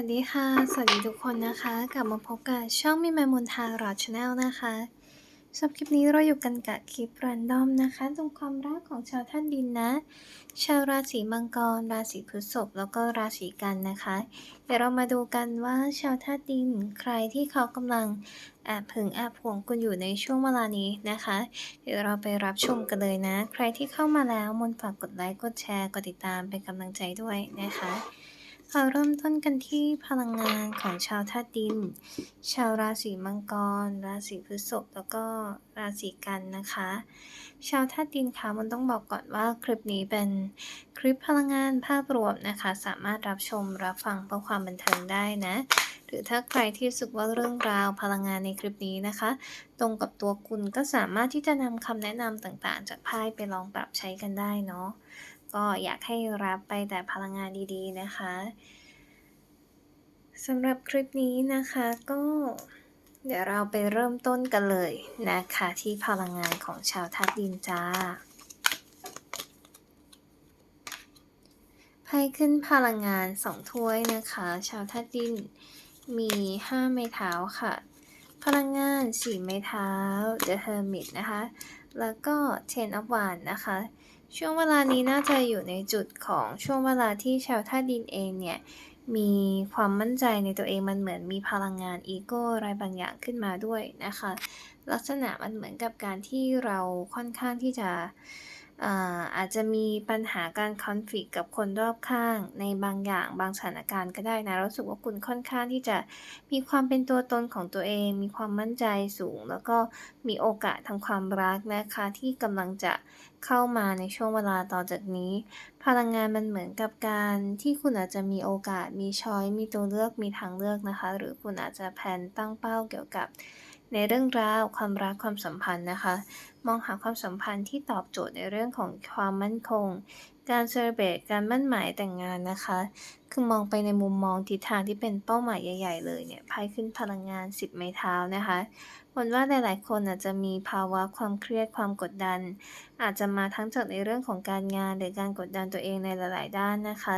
วัสดีค่ะ สวัสดีทุกคนนะคะ กลับมาพบกับช่องมิมามนทารอดชาแนลนะคะสำหรับคลิปนี้เราอยู่กันกับคลิปรันดอมนะคะตรงความรักของชาวท่านดินนะ ชาวราศีมังกร ราศีพฤษภแล้วก็ราศีกันนะคะ เดี๋ยวเรามาดูกันว่าชาวธาตุดินใครที่เขากำลังแอบผึ่งแอบห่วงคุณอยู่ในช่วงเวลานี้นะคะ เดี๋ยวเราไปรับชมกันเลยนะ ใครที่เข้ามาแล้วมนฝากกดไลค์กดแชร์กดติดตามเป็นกำลังใจด้วยนะคะ เราเริ่มต้นกันที่พลังงานของชาวธาตุดิน ชาวราศีมังกร ราศีพฤษภ แล้วก็ราศีกันนะคะ ชาวธาตุดินคะมันต้องบอกก่อนว่าคลิปนี้เป็นคลิปพลังงานภาพรวมนะคะ สามารถรับชมรับฟังเพื่อความบันเทิงได้นะ หรือถ้าใครที่รู้สึกว่าเรื่องราวพลังงานในคลิปนี้นะคะ ตรงกับตัวคุณก็สามารถที่จะนำคำแนะนำต่างๆ จากไพ่ไปลองปรับใช้กันได้เนาะ ก็อยากให้รับไปแต่พลังงานดีๆนะคะสำหรับคลิปนี้นะคะก็ เดี๋ยวเราไปเริ่มต้นกันเลยนะคะที่พลังงานของชาวธาตุดินจ้าไพ่ขึ้นพลังงานสองถ้วยนะคะ ชาวธาตุดินมีห้าไม้เท้าค่ะ พลังงานสี่ไม้เท้า The Hermit นะคะ แล้วก็ Ten of Wands นะคะ ช่วงเวลานี้น่าจะอยู่ในจุดของช่วงเวลาที่ชาวท่าดินเองเนี่ยมีความมั่นใจในตัวเองมันเหมือนมีพลังงานอีโก้อะไรบางอย่างขึ้นมาด้วยนะคะ ลักษณะมันเหมือนกับการที่เราค่อนข้างที่จะ อาจจะมีปัญหาการคอนฟ lict กับคนรอบข้าง ในบางอย่างบางสถานการณ์ก็ได้นะรู้สึกว่าคุณค่อนข้างที่จะมีความเป็นตัวตนของตัวเอง มีความมั่นใจสูง แล้วก็มีโอกาสทางความรักนะคะ ที่กำลังจะเข้ามาในช่วงเวลาต่อจากนี้ พลังงานมันเหมือนกับการที่คุณอาจจะมีโอกาสมีช้อยมีตัวเลือกมีทางเลือกนะคะ หรือคุณอาจจะแผนตั้งเป้าเกี่ยวกับในเรื่องราวความรักความสัมพันธ์นะคะ มองหาความสัมพันธ์ที่ตอบโจทย์ในเรื่องของความมั่นคง การเซอร์เบตการมั่นหมายแต่งงานนะคะ คือมองไปในมุมมองทิศทางที่เป็นเป้าหมายใหญ่ ๆ เลยเนี่ยไพ่ขึ้นพลังงาน 10 ไม้เท้านะคะคนว่าหลายๆ คนอาจจะมีภาวะความเครียดความกดดัน อาจจะมาทั้งจากในเรื่องของการงานหรือการกดดันตัวเองในหลาย ๆ ด้านนะคะ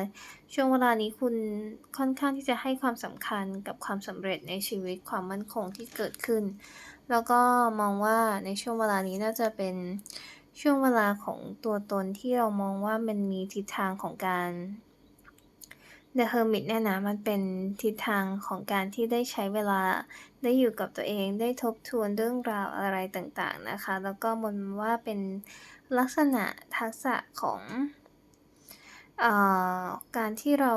ช่วงเวลานี้คุณค่อนข้างที่จะให้ความสำคัญกับความสำเร็จในชีวิตความมั่นคงที่เกิดขึ้น แล้วก็มองว่าในช่วงเวลานี้น่าจะเป็นช่วงเวลาของตัวตนที่เรามองว่ามันมีทิศทางของการ The Hermit เนี่ยนะมันเป็นทิศทางของการที่ได้ใช้เวลาได้อยู่กับตัวเองได้ทบทวนเรื่องราวอะไรต่างๆนะคะ แล้วก็มันว่าเป็นลักษณะทักษะของ การที่เรา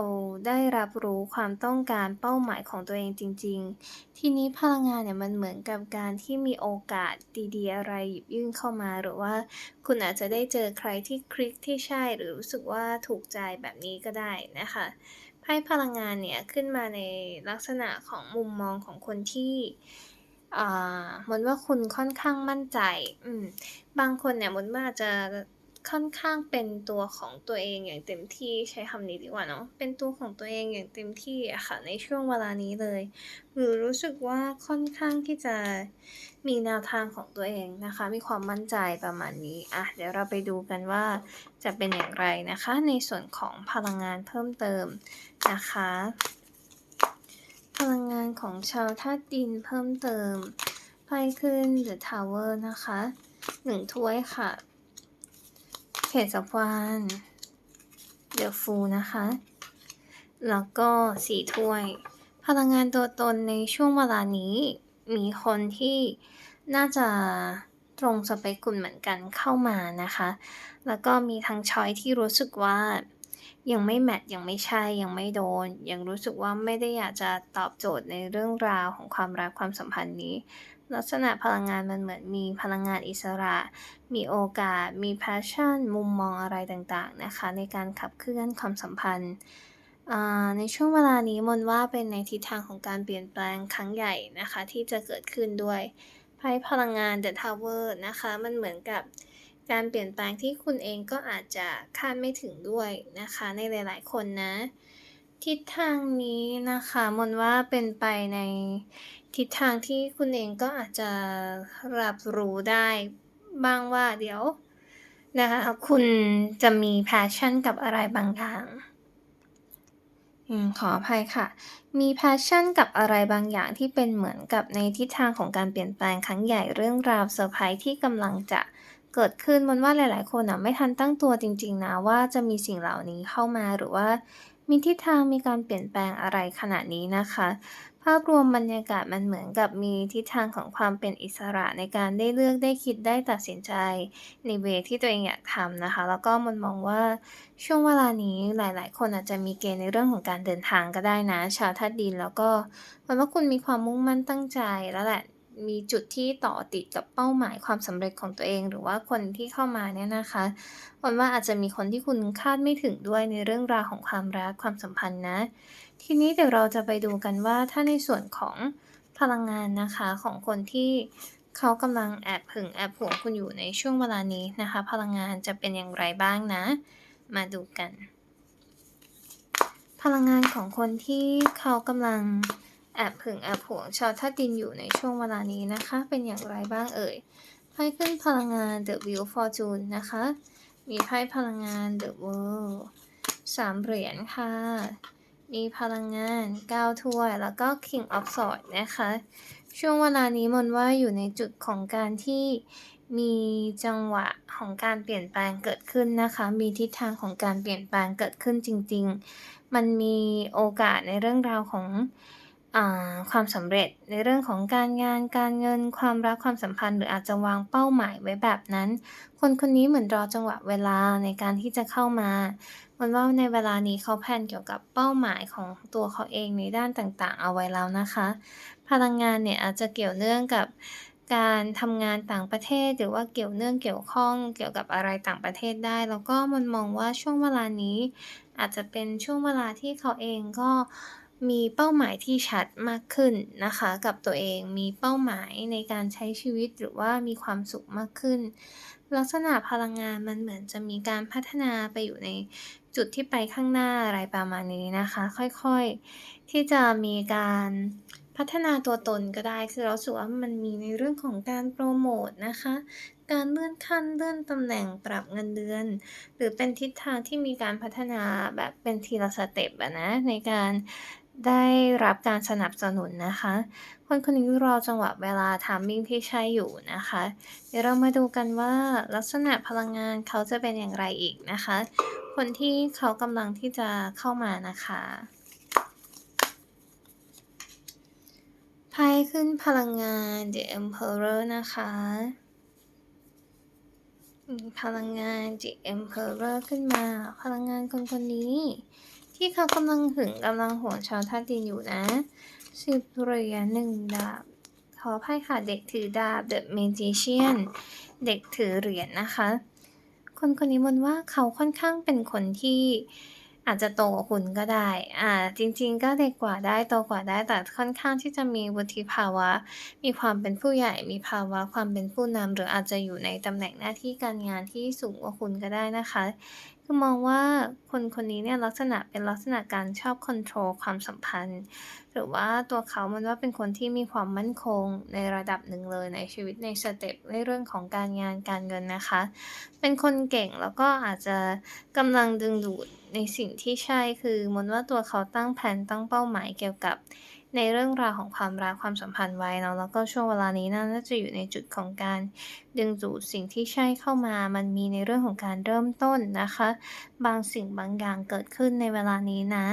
ได้รับรู้ความต้องการเป้าหมายของตัวเองจริง ๆ ทีนี้พลังงานเนี่ยมันเหมือนกับการที่มีโอกาสดีๆ อะไรหยิบยื่นเข้ามา หรือว่าคุณอาจจะได้เจอใครที่คลิกที่ใช่หรือรู้สึกว่าถูกใจแบบนี้ก็ได้นะคะไพ่พลังงานเนี่ยขึ้นมาในลักษณะของมุมมองของคนที่เหมือนว่าคุณค่อนข้างมั่นใจ อืม บางคนเนี่ยมือนว่าจะ ค่อนข้างเป็นตัวของตัวเองอย่างเต็มที่ใช้คำนี้ดีกว่าเนาะเป็นตัวของตัวเองอย่างเต็มที่อะค่ะในช่วงเวลานี้เลยหรือรู้สึกว่าค่อนข้างที่จะมีแนวทางของตัวเองนะคะ มีความมั่นใจประมาณนี้อะเดี๋ยวเราไปดูกันว่าจะเป็นอย่างไรนะคะ ในส่วนของพลังงานเพิ่มเติมนะคะ พลังงานของชาวธาตุดินเพิ่มเติมไพ่ขึ้น The Tower นะคะหนึ่งถ้วยค่ะ เพจสับวานเดอะฟูนะคะ แล้วก็สีถ้วย พลังงานตัวตนในช่วงเวลานี้มีคนที่น่าจะตรงสเปคคุณเหมือนกันเข้ามานะคะ แล้วก็มีทั้งช้อยที่รู้สึกว่า ยังไม่แมทยังไม่ใช่ยังไม่โดน ยังรู้สึกว่าไม่ได้อยากจะตอบโจทย์ในเรื่องราวของความรักความสัมพันธ์นี้ ลักษณะพลังงานมันเหมือนมีพลังงานอิสระ มีโอกาส มีแพชชั่น มุมมองอะไรต่างๆนะคะ ในการขับเคลื่อนความสัมพันธ์ในช่วงเวลานี้มนว่าเป็นในทิศทางของการเปลี่ยนแปลงครั้งใหญ่นะคะ ที่จะเกิดขึ้นด้วยไพ่พลังงาน The Tower นะคะ มันเหมือนกับ การเปลี่ยนแปลงที่คุณเองก็อาจจะคาดไม่ถึงด้วยนะคะ ในหลาย ๆ คนนะ ทิศทางนี้นะคะมนว่าเป็นไปในทิศทางที่คุณเองก็อาจจะรับรู้ได้บ้างว่าเดี๋ยวนะคะคุณจะมีแพชชั่นกับอะไรบางอย่างขออภัยค่ะ มี passion กับอะไรบางอย่างที่เป็นเหมือนกับในทิศทางของการเปลี่ยนแปลงครั้งใหญ่เรื่องราวเซอร์ไพรส์ที่กำลังจะ เกิดขึ้นมันว่าหลาย ๆ คนน่ะไม่ทันตั้งตัวจริง ๆ นะว่าจะมีสิ่งเหล่านี้เข้ามาหรือว่า มีทิศทางมีการเปลี่ยนแปลงอะไรขนาดนี้นะคะ ภาพรวมบรรยากาศมันเหมือนกับมีทิศทางของความเป็นอิสระในการได้เลือกได้คิดได้ตัดสินใจ ในเวที่ตัวเองอยากทำนะคะ แล้วก็มันมองว่าช่วงเวลานี้หลาย ๆ คนอาจจะมีเกณฑ์ในเรื่องของการเดินทางก็ได้นะ ชาวธาตุดิน แล้วก็มันว่าคุณมีความมุ่งมั่นตั้งใจแล้วแหละ มีจุดที่ต่อติดกับเป้าหมายความสำเร็จของตัวเอง หรือว่าคนที่เข้ามาเนี่ยนะคะมนว่าอาจจะมีคนที่คุณคาดไม่ถึงด้วยในเรื่องราวของความรักความสัมพันธ์นะ ทีนี้เดี๋ยวเราจะไปดูกันว่าถ้าในส่วนของพลังงานนะคะของคนที่เขากำลังแอบหึงแอบหวงคุณอยู่ในช่วงเวลานี้นะคะ พลังงานจะเป็นอย่างไรบ้างนะ มาดูกัน พลังงานของคนที่เขากำลัง แอบหึงแอบหวงชาวธาตุดินอยู่ในช่วงเวลานี้นะคะ เป็นอย่างไรบ้างเอ่ยไพ่ขึ้นพลังงาน The Wheel Fortune นะคะ มีไพ่พลังงาน The World สามเหรียญค่ะ มีพลังงาน9ถ้วย แล้วก็ King of Swords นะคะ ช่วงเวลานี้มนว่าอยู่ในจุดของการที่มีจังหวะของการเปลี่ยนแปลงเกิดขึ้นนะคะ มีทิศทางของการเปลี่ยนแปลงเกิดขึ้นจริง ๆ มันมีโอกาสในเรื่องราวของ ความสำเร็จในเรื่องของการงานการเงิน ความรักความสัมพันธ์ หรืออาจจะวางเป้าหมายไว้แบบนั้น คนคนนี้เหมือนรอจังหวะเวลาในการที่จะเข้ามามันว่าในเวลานี้เขาแพนเกี่ยวกับเป้าหมายของตัวเขาเองในด้านต่างๆ เอาไว้แล้วนะคะ พลังงานเนี่ยอาจจะเกี่ยวเนื่องกับการทำงานต่างประเทศหรือว่าเกี่ยวเนื่องเกี่ยวข้องเกี่ยวกับอะไรต่างประเทศได้ แล้วก็มันมองว่าช่วงเวลานี้ อาจจะเป็นช่วงเวลาที่เขาเองก็ มีเป้าหมายที่ชัดมากขึ้นนะคะ กับตัวเองมีเป้าหมายในการใช้ชีวิตหรือว่ามีความสุขมากขึ้น ลักษณะพลังงานมันเหมือนจะมีการพัฒนาไปอยู่ในจุดที่ไปข้างหน้าอะไรประมาณนี้นะคะ ค่อยๆ ที่จะมีการพัฒนาตัวตนก็ได้คือเราสึกว่ามันมีในเรื่องของการโพรโมตนะคะ การเลื่อนขั้นเลื่อนตำแหน่งปรับเงินเดือน หรือเป็นทิศทางที่มีการพัฒนาแบบเป็นทีละสเต็ปอะนะในการ ได้รับการสนับสนุนนะคะ คนคนนี้รอจังหวะเวลา timing ที่ใช่อยู่นะคะ เดี๋ยวเรามาดูกันว่าลักษณะพลังงานเขาจะเป็นอย่างไรอีกนะคะ คนที่เขากำลังที่จะเข้ามานะคะไพ่ขึ้นพลังงาน The Emperor นะคะ พลังงาน The Emperor ขึ้นมา พลังงานคนคนนี้ ที่เขากำลังหึงกำลังหวงชาวธาดินอยู่นะ10เหรียญ1ดาบ ขออภัยค่ะเด็กถือดาบ The Magician เด็กถือเหรียญนะคะ คนคนนี้มนว่าเขาค่อนข้างเป็นคนที่อาจจะโตกว่าคุณก็ได้ อ่า จริง ๆ ก็เด็กกว่าได้โตกว่าได้ แต่ค่อนข้างที่จะมีวุฒิภาวะ มีความเป็นผู้ใหญ่ มีภาวะความเป็นผู้นำหรืออาจจะอยู่ในตำแหน่งหน้าที่การงานที่สูงกว่าคุณก็ได้นะคะ คือมองว่าคนคนนี้เนี่ยลักษณะเป็นลักษณะการชอบคอนโทรลความสัมพันธ์ หรือว่าตัวเขามันว่าเป็นคนที่มีความมั่นคงในระดับหนึ่งเลยในชีวิตในสเต็ปในเรื่องของการงานการเงินนะคะ เป็นคนเก่งแล้วก็อาจจะกำลังดึงดูดในสิ่งที่ใช่คือมนว่าตัวเขาตั้งแพลนตั้งเป้าหมายเกี่ยวกับ ในเรื่องราวของความรักความสัมพันธ์ไว้เนาะแล้วก็ช่วงเวลานี้น่าจะอยู่ในจุดของการดึงดูดสิ่งที่ใช่เข้ามา มันมีในเรื่องของการเริ่มต้นนะคะ บางสิ่งบางอย่างเกิดขึ้นในเวลานี้นะ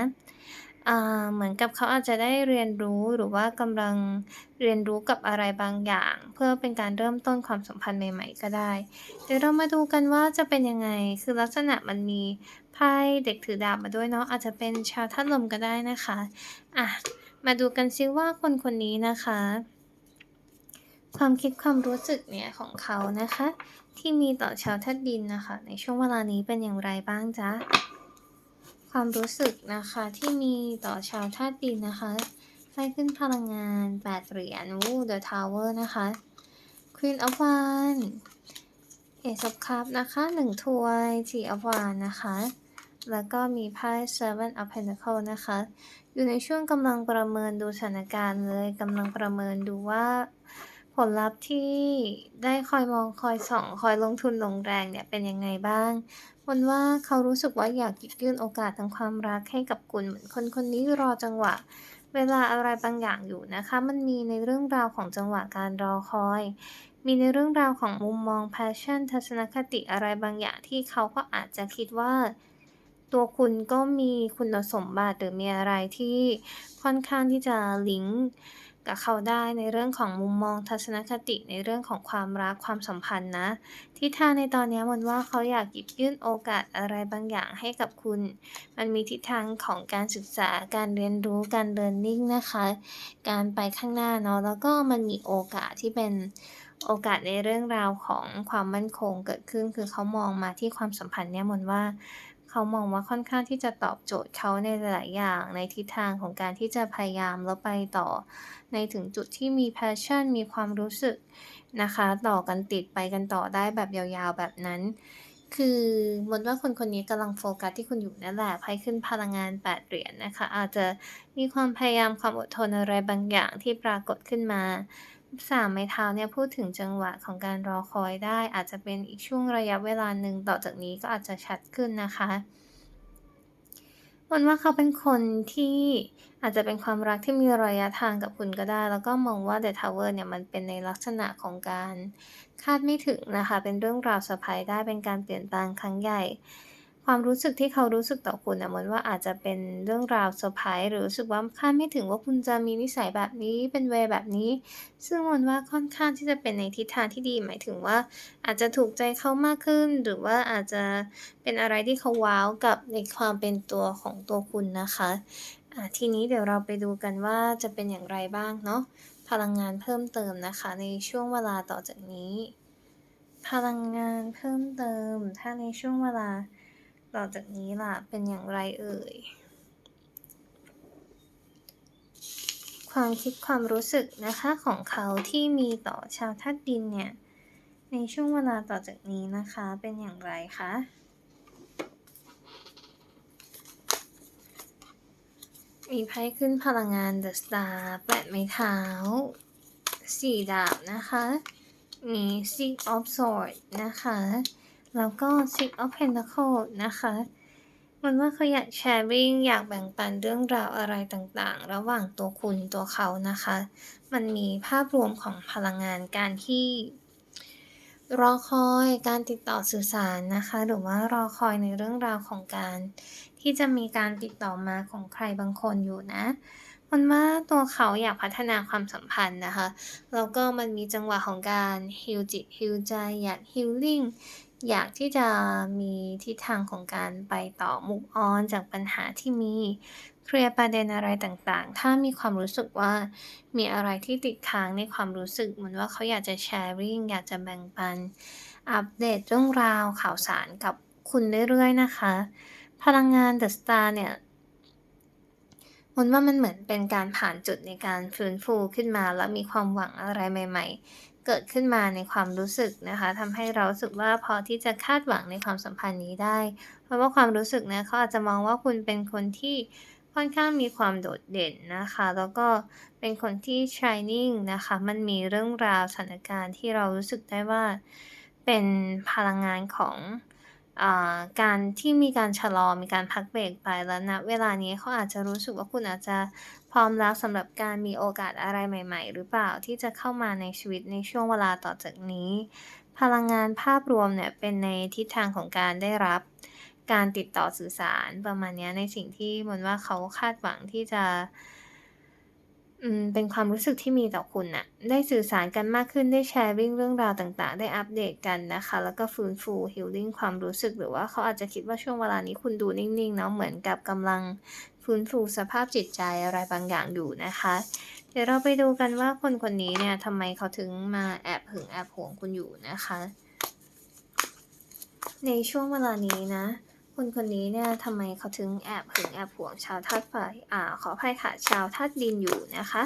เหมือนกับเขาอาจจะได้เรียนรู้หรือว่ากำลังเรียนรู้กับอะไรบางอย่าง เพื่อเป็นการเริ่มต้นความสัมพันธ์ใหม่ ๆ ก็ได้ เดี๋ยวเรามาดูกันว่าจะเป็นยังไง คือลักษณะมันมีไพ่เด็กถือดาบมาด้วยเนาะอาจจะเป็นชาวธาตุลมก็ได้นะคะอะ มาดูกันซิว่าคนคนนี้นะคะ ความคิดความรู้สึกเนี่ยของเขานะคะ ที่มีต่อชาวธาตุดินนะคะ ในช่วงเวลานี้เป็นอย่างไรบ้างจ๊ะ?ความรู้สึกนะคะที่มีต่อชาวธาตุดินนะคะไพ่ขึ้นพลังงาน 8 เหรียญโอ้ The Tower นะคะ Queen of Wands Ace of Cups นะคะ 1 ถ้วย Three of w a n d นะคะ แล้วก็มีไพ่ Seven of Pentacles นะคะ อยู่ในช่วงกำลังประเมินดูสถานการณ์เลยกำลังประเมินดูว่า ผลลัพธ์ที่ได้คอยมองคอยส่อง คอยลงทุนลงแรงเนี่ยเป็นยังไงบ้างมนว่าเขารู้สึกว่าอยากหยิบยื่นโอกาสทางความรักให้กับคุณเหมือนคนคนนี้รอจังหวะ เวลาอะไรบางอย่างอยู่นะคะ มันมีในเรื่องราวของจังหวะการรอคอย มีในเรื่องราวของมุมมอง passion ทัศนคติอะไรบางอย่างที่เขาก็อาจจะคิดว่า ตัวคุณก็มีคุณสมบัติหรือมีอะไรที่ค่อนข้างที่จะลิงก์กับเขาได้ในเรื่องของมุมมองทัศนคติในเรื่องของความรักความสัมพันธ์นะทิศทางในตอนนี้มันว่าเขาอยากหยิบยื่นโอกาสอะไรบางอย่างให้กับคุณ มันมีทิศทางของการศึกษาการเรียนรู้การเรียนรู้นะคะ การไปข้างหน้าเนาะแล้วก็มันมีโอกาสที่เป็นโอกาสในเรื่องราวของความมั่นคงเกิดขึ้นคือเขามองมาที่ความสัมพันธ์เนี่ยมนว่า เขามองว่าค่อนข้างที่จะตอบโจทย์เขาในหลายๆอย่างในทิศทางของการที่จะพยายามแล้วไปต่อ ในถึงจุดที่มี passion มีความรู้สึกนะคะ ต่อกันติดไปกันต่อได้แบบยาวๆแบบนั้น คือมนว่าคนคนนี้กำลังโฟกัสที่คุณอยู่นั่นแหละไพ่ขึ้นพลังงาน 8 เหรียญนะคะ อาจจะมีความพยายามความอดทนอะไรบางอย่างที่ปรากฏขึ้นมา สามไม้เท้าเนี่ยพูดถึงจังหวะของการรอคอยได้ อาจจะเป็นอีกช่วงระยะเวลาหนึ่งต่อจากนี้ก็อาจจะชัดขึ้นนะคะมันว่าเขาเป็นคนที่อาจจะเป็นความรักที่มีระยะทางกับคุณก็ได้ แล้วก็มองว่า The Tower เนี่ยมันเป็นในลักษณะของการคาดไม่ถึงนะคะ เป็นเรื่องราวเซอร์ไพรส์ได้เป็นการเปลี่ยนแปลงครั้งใหญ่ ความรู้สึกที่เขารู้สึกต่อคุณนะเหมือนว่าอาจจะเป็นเรื่องราวเซอร์ไพรส์หรือรู้สึกว่าคาดไม่ถึงว่าคุณจะมีนิสัยแบบนี้เป็นเวแบบนี้ ซึ่งมันว่าค่อนข้างที่จะเป็นในทิศทางที่ดี หมายถึงว่า อาจจะถูกใจเขามากขึ้น หรือว่าอาจจะเป็นอะไรที่เขาว้าวกับในความเป็นตัวของตัวคุณนะคะะทีนี้เดี๋ยวเราไปดูกันว่าจะเป็นอย่างไรบ้างเนาะพลังงานเพิ่มเติมนะคะ ในช่วงเวลาต่อจากนี้ พลังงานเพิ่มเติม ถ้าในช่วงเวลา ต่อจากนี้ล่ะ เป็นอย่างไรเอ่ย ความคิดความรู้สึกนะคะของเขาที่มีต่อชาวธาตุดินเนี่ย ในช่วงเวลาต่อจากนี้นะคะ เป็นอย่างไรคะมีไพ่ขึ้นพลังงาน The Star แปดไม้เท้าสี่ดาบนะคะ มี Six of Swords นะคะ แล้วก็ Six of Pentacles นะคะ มันว่าเขาอยากแชร์ริ่งอยากแบ่งปันเรื่องราวอะไรต่างๆ ระหว่างตัวคุณตัวเขานะคะ มันมีภาพรวมของพลังงานการที่รอคอยการติดต่อสื่อสารนะคะ หรือว่ารอคอยในเรื่องราวของการ ที่จะมีการติดต่อมาของใครบางคนอยู่นะ มันว่าตัวเขาอยากพัฒนาความสัมพันธ์นะคะ แล้วก็มันมีจังหวะของการฮิลจิตฮิลใจอยากฮิลลิ่ง อยากที่จะมีทิศทางของการไปต่อมุกออนจากปัญหาที่มี เคลียร์ประเด็นอะไรต่างๆ ถ้ามีความรู้สึกว่ามีอะไรที่ติดค้างในความรู้สึกเหมือนว่าเขาอยากจะแชร์ริ่งอยากจะแบ่งปัน อัปเดตเรื่องราวข่าวสารกับคุณเรื่อยๆนะคะ พลังงานเดอะสตาร์เนี่ยมนว่ามันเหมือนเป็นการผ่านจุดในการฟื้นฟูขึ้นมา แล้วมีความหวังอะไรใหม่ ๆ เกิดขึ้นมาในความรู้สึกนะคะทำให้เราสึกว่าพอที่จะคาดหวังในความสัมพันธ์นี้ได้ เพราะว่าความรู้สึกนะเขาอาจจะมองว่าคุณเป็นคนที่ค่อนข้างมีความโดดเด่นนะคะ แล้วก็เป็นคนที่ shining นะคะ มันมีเรื่องราวสถานการณ์ที่เรารู้สึกได้ว่าเป็นพลังงานของอการที่มีการชะลอมีการพักเบรกไปแล้วนะเวลานี้เขาอาจจะรู้สึกว่าคุณอาจจะ พร้อมแล้วสำหรับการมีโอกาสอะไรใหม่ ๆ หรือเปล่าที่จะเข้ามาในชีวิตในช่วงเวลาต่อจากนี้ พลังงานภาพรวมเนี่ยเป็นในทิศทางของการได้รับ การติดต่อสื่อสารประมาณนี้ในสิ่งที่มันว่าเขาคาดหวังที่จะเป็นความรู้สึกที่มีต่อคุณน่ะ ได้สื่อสารกันมากขึ้น ได้แชร์ริ่งเรื่องราวต่างๆ ได้อัปเดตกันนะคะ แล้วก็ฟื้นฟูฮิลลิ่งความรู้สึก หรือว่าเขาอาจจะคิดว่าช่วงเวลานี้คุณดูนิ่งๆ เนาะ เหมือนกับกำลัง ฟื้นฟูสภาพจิตใจอะไรบางอย่างอยู่นะคะ เดี๋ยวเราไปดูกันว่าคนคนนี้เนี่ยทำไมเขาถึงมาแอบหึงแอบหวงคุณอยู่นะคะ ในช่วงเวลานี้นะคนคนนี้เนี่ยทำไมเขาถึงแอบหึงแอบหวงชาวธาตุไฟอ่าขออภัยค่ะชาวธาตุดินอยู่นะคะ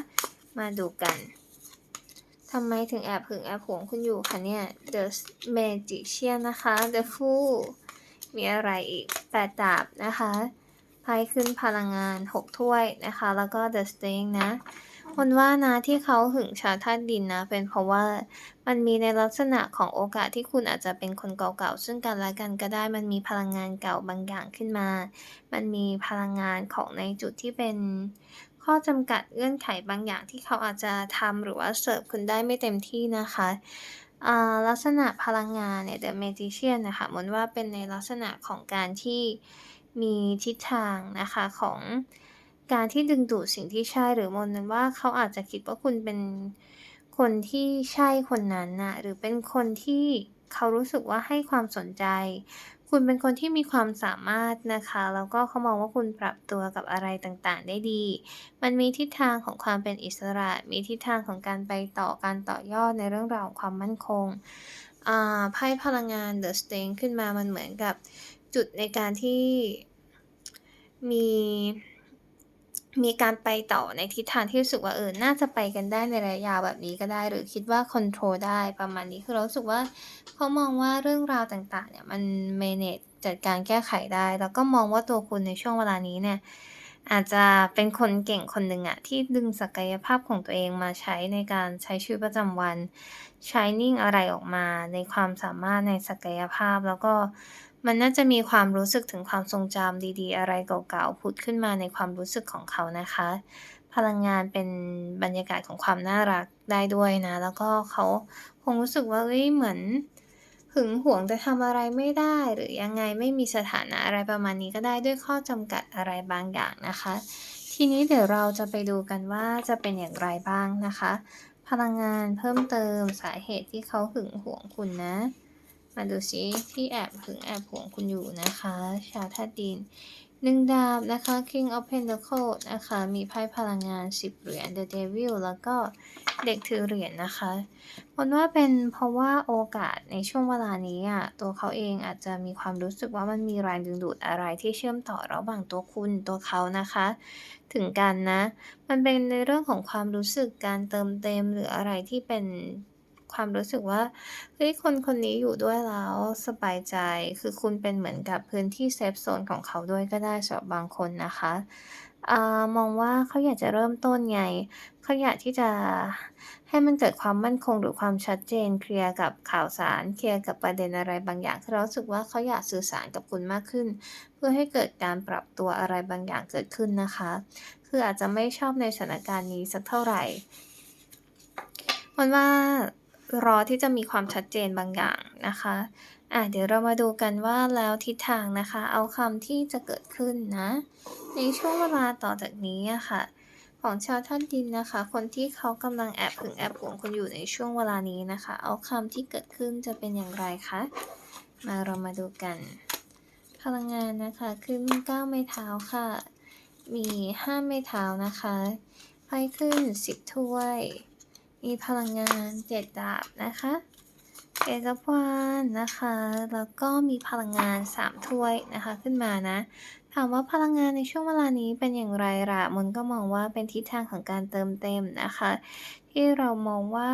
มาดูกันทำไมถึงแอบหึงแอบหวงคุณอยู่คะเนี่ย The Magician นะคะ The Fool มีอะไรอีกแปดดาบนะคะ ไพ่ขึ้นพลังงาน 6 ถ้วยนะคะ แล้วก็ The String นะ คนว่านะที่เขาหึงชาธาตุดินนะ เป็นเพราะว่ามันมีในลักษณะของโอกาสที่คุณอาจจะเป็นคนเก่าๆ ซึ่งกันและกันก็ได้ มันมีพลังงานเก่าบางอย่างขึ้นมา มันมีพลังงานของในจุดที่เป็นข้อจำกัดเงื่อนไขบางอย่างที่เขาอาจจะทำหรือว่าเสิร์ฟคุณได้ไม่เต็มที่นะคะลักษณะพลังงานเนี่ย The Magician นะคะมันว่าเป็นในลักษณะของการที่ มีทิศทางนะคะของการที่ดึงดูดสิ่งที่ใช่หรือมนันว่าเขาอาจจะคิดว่าคุณเป็นคนที่ใช่คนนั้นน่ะหรือเป็นคนที่เขารู้สึกว่าให้ความสนใจ คุณเป็นคนที่มีความสามารถนะคะ แล้วก็เขามองว่าคุณปรับตัวกับอะไรต่างๆ ได้ดี มันมีทิศทางของความเป็นอิสระ มีทิศทางของการไปต่อการต่อยอดในเรื่องราวของความมั่นคงอ่าไพ่พลังงาน The Strength ขึ้นมามันเหมือนกับ จุดในการที่มีมีการไปต่อในทิศทางที่รู้สึกว่าเออ น่าจะไปกันได้ในระยะยาวแบบนี้ก็ได้ หรือคิดว่าคอนโทรลได้ประมาณนี้ คือเราสึกว่าเขามองว่าเรื่องราวต่างๆ เนี่ยมัน manage จัดการแก้ไขได้ แล้วก็มองว่าตัวคุณในช่วงเวลานี้เนี่ย อาจจะเป็นคนเก่งคนหนึ่งอะที่ดึงศักยภาพของตัวเองมาใช้ในการใช้ชีวิตประจำวัน shining อะไรออกมาในความสามารถในศักยภาพแล้วก็ มันน่าจะมีความรู้สึกถึงความทรงจำดี ๆ อะไรเก่าๆผุดขึ้นมาในความรู้สึกของเขานะคะ พลังงานเป็นบรรยากาศของความน่ารักได้ด้วยนะ แล้วก็เขาคงรู้สึกว่าเฮ้ยเหมือนหึงหวงแต่ทำอะไรไม่ได้หรือยังไงไม่มีสถานะอะไรประมาณนี้ก็ได้ด้วยข้อจำกัดอะไรบางอย่างนะคะ ทีนี้เดี๋ยวเราจะไปดูกันว่าจะเป็นอย่างไรบ้างนะคะ พลังงานเพิ่มเติมสาเหตุที่เขาหึงหวงคุณนะ มาดูซิที่แอบหึงแอบหวงคุณอยู่นะคะ ชาวธาตุดิน1ดาบนะคะ King of Pentacles นะคะ มีไพ่พลังงาน 10 เหรียญ The Devil แล้วก็เด็กถือเหรียญนะคะมนว่าเป็นเพราะว่าโอกาสในช่วงเวลานี้อะตัวเขาเองอาจจะมีความรู้สึกว่ามันมีแรงดึงดูดอะไรที่เชื่อมต่อระหว่างตัวคุณตัวเขานะคะ ถึงกันนะ มันเป็นในเรื่องของความรู้สึกการเติมเต็มหรืออะไรที่เป็น ความรู้สึกว่าเฮ้ยคนคนนี้อยู่ด้วยแล้วสบายใจ คือคุณเป็นเหมือนกับพื้นที่เซฟโซนของเขาด้วยก็ได้สำหรับบางคนนะคะอามองว่าเขาอยากจะเริ่มต้นไงเขาอยากที่จะให้มันเกิดความมั่นคงหรือความชัดเจนเคลียร์กับข่าวสารเคลียร์กับประเด็นอะไรบางอย่างคือเรารู้สึกว่าเขาอยากสื่อสารกับคุณมากขึ้น เพื่อให้เกิดการปรับตัวอะไรบางอย่างเกิดขึ้นนะคะ คืออาจจะไม่ชอบในสถานการณ์นี้สักเท่าไหร่มันว่า รอที่จะมีความชัดเจนบางอย่างนะคะอ่าเดี๋ยวเรามาดูกันว่าแล้วทิศทางนะคะ outcome ที่จะเกิดขึ้นนะ ในช่วงเวลาต่อจากนี้อะค่ะ ของชาวธาตุดินนะคะ คนที่เขากำลังแอบหึงแอบหวงคุณอยู่ในช่วงเวลานี้นะคะ outcome ที่เกิดขึ้นจะเป็นอย่างไรคะมาเรามาดูกัน พลังงานนะคะขึ้น9ไม้เท้าค่ะ มี 5 ไม้เท้านะคะไพ่ขึ้น 10 ถ้วย มีพลังงาน7ดดาบนะคะเอกับวานนะคะ แล้วก็มีพลังงาน3ถ้วยนะคะขึ้นมานะ ถามว่าพลังงานในช่วงเวลานี้เป็นอย่างไรล่ะมนก็มองว่าเป็นทิศทางของการเติมเต็มนะคะ ที่เรามองว่า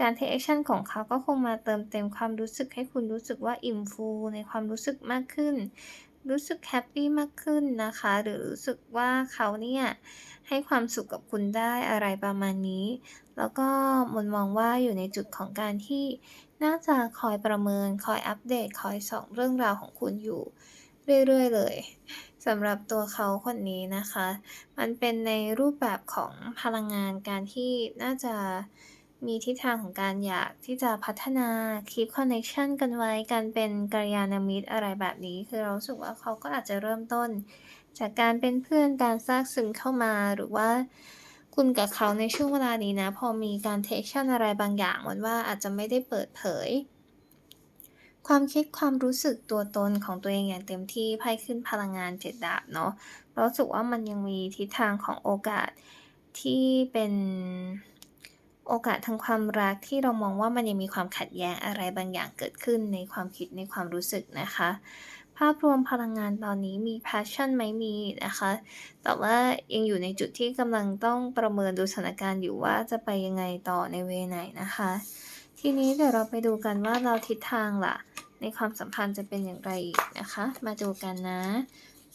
การ take action ของเขาก็คงมาเติมเต็มความรู้สึกให้คุณรู้สึกว่าอิ่มฟูในความรู้สึกมากขึ้น รู้สึกแฮปปี้มากขึ้นนะคะ หรือรู้สึกว่าเขาเนี่ยให้ความสุขกับคุณได้อะไรประมาณนี้ แล้วก็มนมองว่าอยู่ในจุดของการที่น่าจะคอยประเมิน คอยอัปเดต คอยส่องเรื่องราวของคุณอยู่เรื่อยๆเลยสำหรับตัวเขาคนนี้นะคะ มันเป็นในรูปแบบของพลังงานการที่น่าจะมีทิศทางของการอยากที่จะพัฒนา keep connection กันไว้ การเป็นกัลยาณมิตรอะไรแบบนี้ คือเราสึกว่าเขาก็อาจจะเริ่มต้น จากการเป็นเพื่อนการแทรกซึมเข้ามาหรือว่า คุณกับเขาในช่วงเวลานี้นะ พอมีการ take action อะไรบางอย่างมนว่าอาจจะไม่ได้เปิดเผย ความคิดความรู้สึกตัวตนของตัวเองอย่างเต็มที่ไพ่ขึ้นพลังงาน7ดดาบเนาะเรารู้สึกว่ามันยังมีทิศทางของโอกาสที่เป็นโอกาสทางความรักที่เรามองว่ามันยังมีความขัดแย้งอะไรบางอย่างเกิดขึ้นในความคิดในความรู้สึกนะคะ ภาพรวมพลังงานตอนนี้มี passion ไหมมีนะคะ แต่ว่ายังอยู่ในจุดที่กำลังต้องประเมินดูสถานการณ์อยู่ว่าจะไปยังไงต่อในเวไหนนะคะ ทีนี้เดี๋ยวเราไปดูกันว่าแล้วทิศทางล่ะ ในความสัมพันธ์จะเป็นอย่างไรอีกนะคะ มาดูกันนะ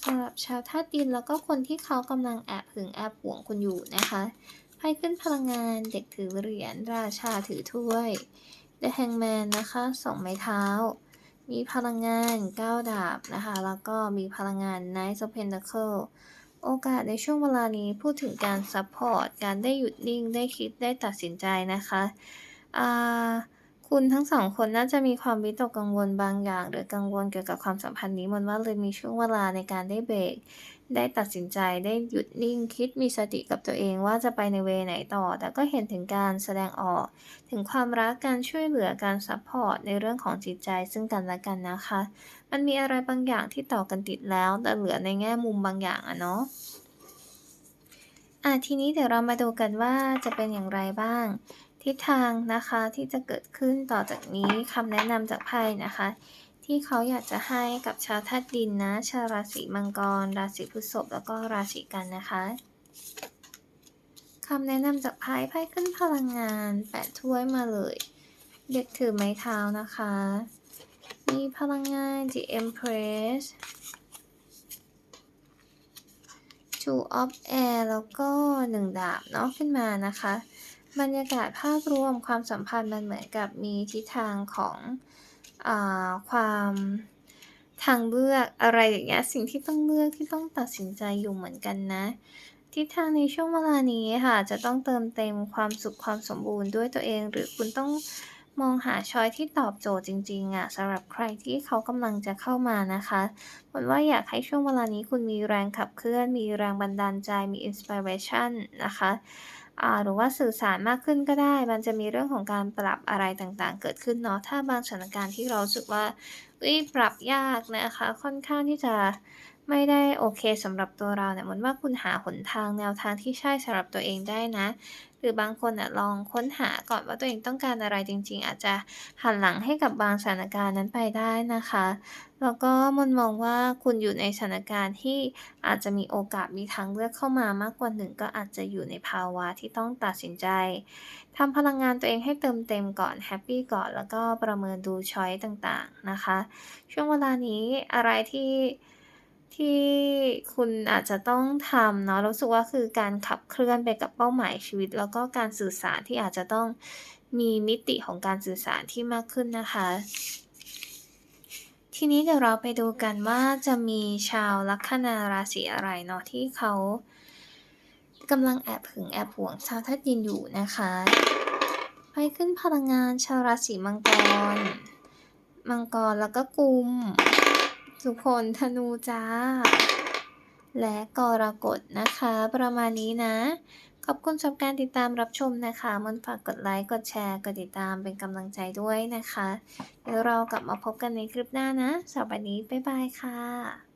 สำหรับชาวธาตุดินแล้วก็คนที่เขากำลังแอบหึงแอบหวงคุณอยู่นะคะไพ่พ่ขึ้นพลังงานเด็กถือเหรียญราชาถือถ้วย The Hangman นะคะสองไม้เท้า มีพลังงานก้าวดาบนะคะ แล้วก็มีพลังงาน Knight of Pentacle โอกาสในช่วงเวลานี้พูดถึงการซัพพอร์ต การได้หยุดนิ่ง ได้คิด ได้ตัดสินใจนะคะอ่าคุณทั้งสองคนน่าจะมีความวิตกกังวลบางอย่าง หรือกังวลเกี่ยวกับความสัมพันธ์นี้มันว่าเลยมีช่วงเวลาในการได้เบรก ได้ตัดสินใจได้หยุดนิ่งคิดมีสติกับตัวเองว่าจะไปในเวไหนต่อ แต่ก็เห็นถึงการแสดงออก ถึงความรักการช่วยเหลือการซัพพอร์ตในเรื่องของจิตใจซึ่งกันและกันนะคะ มันมีอะไรบางอย่างที่ต่อกันติดแล้ว แต่เหลือในแง่มุมบางอย่างอะเนาะอะทีนี้เดี๋ยวเรามาดูกันว่าจะเป็นอย่างไรบ้าง ทิศทางนะคะที่จะเกิดขึ้นต่อจากนี้คำแนะนำจากไพ่นะคะ ที่เขาอยากจะให้กับชาวธาตุดินนะ ชาวราศีมังกร ราศีพฤษภแล้วก็ราศีกันนะคะคำแนะนำจากไพ่ไพ่ขึ้นพลังงานแปดถ้วยมาเลย เด็กถือไม้เท้านะคะ มีพลังงาน The Empress Two of Air แล้วก็หนึ่งดาบเนาะขึ้นมานะคะ บรรยากาศภาพรวมความสัมพันธ์มันเหมือนกับมีทิศทางของ ความทางเลือกอะไรอย่างเงี้ยสิ่งที่ต้องเลือกที่ต้องตัดสินใจอยู่เหมือนกันนะทิศทางในช่วงเวลานี้ค่ะจะต้องเติมเต็มความสุขความสมบูรณ์ด้วยตัวเอง หรือคุณต้องมองหาช้อยที่ตอบโจทย์จริงๆอะสำหรับใครที่เขากำลังจะเข้ามานะคะเหมือนว่าอยากให้ช่วงเวลานี้คุณมีแรงขับเคลื่อน มีแรงบันดาลใจมีอินสปิเรชันนะคะ หรือว่าสื่อสารมากขึ้นก็ได้ มันจะมีเรื่องของการปรับอะไรต่างๆ เกิดขึ้นเนาะ ถ้าบางสถานการณ์ที่เราสึกว่าเอ้ยปรับยากนะคะ ค่อนข้างที่จะ ไม่ได้โอเคสำหรับตัวเราเนี่ยเหมือนว่าคุณหาหนทางแนวทางที่ใช่สำหรับตัวเองได้นะ หรือบางคนน่ะลองค้นหาก่อนว่าตัวเองต้องการอะไรจริง ๆ อาจจะหันหลังให้กับบางสถานการณ์นั้นไปได้นะคะแล้วก็มนมองว่าคุณอยู่ในสถานการณ์ที่อาจจะมีโอกาสมีทางเลือกเข้ามามากกว่าหนึ่งก็อาจจะอยู่ในภาวะที่ต้องตัดสินใจทำพลังงานตัวเองให้เติมเต็มก่อนแฮปปี้ก่อนแล้วก็ประเมินดูช้อยต่างๆนะคะ ช่วงเวลานี้อะไรที่ ที่คุณอาจจะต้องทำเนาะรู้สึกว่าคือการขับเคลื่อนไปกับเป้าหมายชีวิต แล้วก็การสื่อสารที่อาจจะต้องมีมิติของการสื่อสารที่มากขึ้นนะคะ ทีนี้เดี๋ยวเราไปดูกันว่าจะมีชาวลัคนาราศีอะไรเนาะที่เขากำลังแอบหึงแอบหวงชาวธาตุดินอยู่นะคะไปขึ้นพลังงานชาวราศีมังกร มังกรแล้วก็กุม ทุกคนธนูจ้า และกรกฎนะคะ ประมาณนี้นะ ขอบคุณสำหรับการติดตามรับชมนะคะมันฝากกดไลค์กดแชร์กดติดตามเป็นกำลังใจด้วยนะคะ เดี๋ยวเรากลับมาพบกันในคลิปหน้านะสำหรับวันนี้บ๊ายบายค่ะ